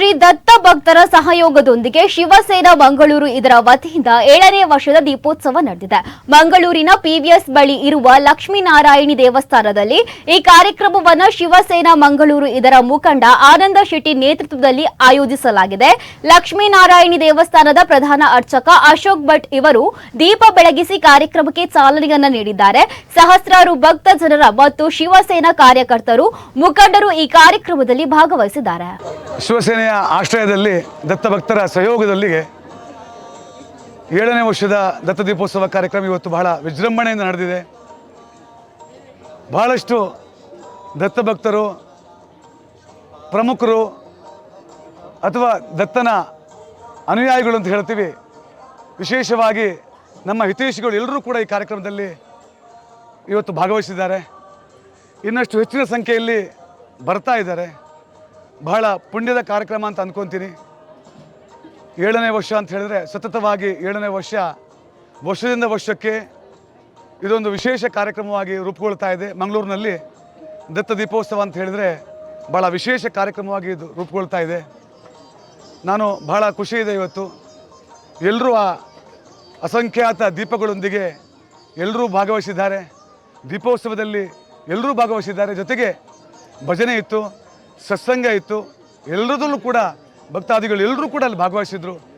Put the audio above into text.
ஸ்ரீ ದತ್ತ ಭಕ್ತರ ಸಹಯೋಗದೊಂದಿಗೆ ಶಿವಸೇನಾ ಮಂಗಳೂರು ಇದರ ವತಿಯಿಂದ ಏಳನೇ ವರ್ಷದ ದೀಪೋತ್ಸವ ನಡೆದಿದೆ. ಮಂಗಳೂರಿನ ಪಿವಿಎಸ್ ಬಳಿ ಇರುವ ಲಕ್ಷ್ಮೀನಾರಾಯಣಿ ದೇವಸ್ಥಾನದಲ್ಲಿ ಈ ಕಾರ್ಯಕ್ರಮವನ್ನು ಶಿವಸೇನಾ ಮಂಗಳೂರು ಇದರ ಮುಖಂಡ ಆನಂದ ಶೆಟ್ಟಿ ನೇತೃತ್ವದಲ್ಲಿ ಆಯೋಜಿಸಲಾಗಿದೆ. ಲಕ್ಷ್ಮೀನಾರಾಯಣಿ ದೇವಸ್ಥಾನದ ಪ್ರಧಾನ ಅರ್ಚಕ ಅಶೋಕ್ ಭಟ್ ಇವರು ದೀಪ ಬೆಳಗಿಸಿ ಕಾರ್ಯಕ್ರಮಕ್ಕೆ ಚಾಲನೆಯನ್ನ ನೀಡಿದ್ದಾರೆ. ಸಹಸ್ರಾರು ಭಕ್ತ ಜನರ ಮತ್ತು ಶಿವಸೇನಾ ಕಾರ್ಯಕರ್ತರು ಮುಖಂಡರು ಈ ಕಾರ್ಯಕ್ರಮದಲ್ಲಿ ಭಾಗವಹಿಸಿದ್ದಾರೆ. ಶಿವಸೇನೆಯ ಆಶ್ರಯದಲ್ಲಿ ದತ್ತಭಕ್ತರ ಸಹಯೋಗದಲ್ಲಿ ಏಳನೇ ವರ್ಷದ ದತ್ತ ದೀಪೋತ್ಸವ ಕಾರ್ಯಕ್ರಮ ಇವತ್ತು ಬಹಳ ವಿಜೃಂಭಣೆಯಿಂದ ನಡೆದಿದೆ. ಬಹಳಷ್ಟು ದತ್ತಭಕ್ತರು, ಪ್ರಮುಖರು ಅಥವಾ ದತ್ತನ ಅನುಯಾಯಿಗಳು ಅಂತ ಹೇಳ್ತೀವಿ. ವಿಶೇಷವಾಗಿ ನಮ್ಮ ಹಿತೈಷಿಗಳು ಎಲ್ಲರೂ ಕೂಡ ಈ ಕಾರ್ಯಕ್ರಮದಲ್ಲಿ ಇವತ್ತು ಭಾಗವಹಿಸಿದ್ದಾರೆ. ಇನ್ನಷ್ಟು ಹೆಚ್ಚಿನ ಸಂಖ್ಯೆಯಲ್ಲಿ ಬರ್ತಾ ಇದ್ದಾರೆ. ಬಹಳ ಪುಣ್ಯದ ಕಾರ್ಯಕ್ರಮ ಅಂತ ಅಂದ್ಕೊತೀನಿ ಏಳನೇ ವರ್ಷ ಅಂತ ಹೇಳಿದ್ರೆ ಸತತವಾಗಿ ಏಳನೇ ವರ್ಷ, ವರ್ಷದಿಂದ ವರ್ಷಕ್ಕೆ ಇದೊಂದು ವಿಶೇಷ ಕಾರ್ಯಕ್ರಮವಾಗಿ ರೂಪುಗೊಳ್ತಾ ಇದೆ. ಮಂಗಳೂರಿನಲ್ಲಿ ದತ್ತ ದೀಪೋತ್ಸವ ಅಂತ ಹೇಳಿದರೆ ಭಾಳ ವಿಶೇಷ ಕಾರ್ಯಕ್ರಮವಾಗಿ ಇದು ರೂಪುಗೊಳ್ತಾ ಇದೆ. ನಾನು ಬಹಳ ಖುಷಿ ಇದೆ ಇವತ್ತು. ಎಲ್ಲರೂ ಆ ಅಸಂಖ್ಯಾತ ದೀಪಗಳೊಂದಿಗೆ ಎಲ್ಲರೂ ಭಾಗವಹಿಸಿದ್ದಾರೆ. ದೀಪೋತ್ಸವದಲ್ಲಿ ಎಲ್ಲರೂ ಭಾಗವಹಿಸಿದ್ದಾರೆ. ಜೊತೆಗೆ ಭಜನೆ ಇತ್ತು. ಸತ್ಸಂಗ ಇತ್ತು. ಎಲ್ಲರದಲ್ಲೂ ಕೂಡ ಭಕ್ತಾದಿಗಳು ಎಲ್ಲರೂ ಕೂಡ ಅಲ್ಲಿ ಭಾಗವಹಿಸಿದ್ರು.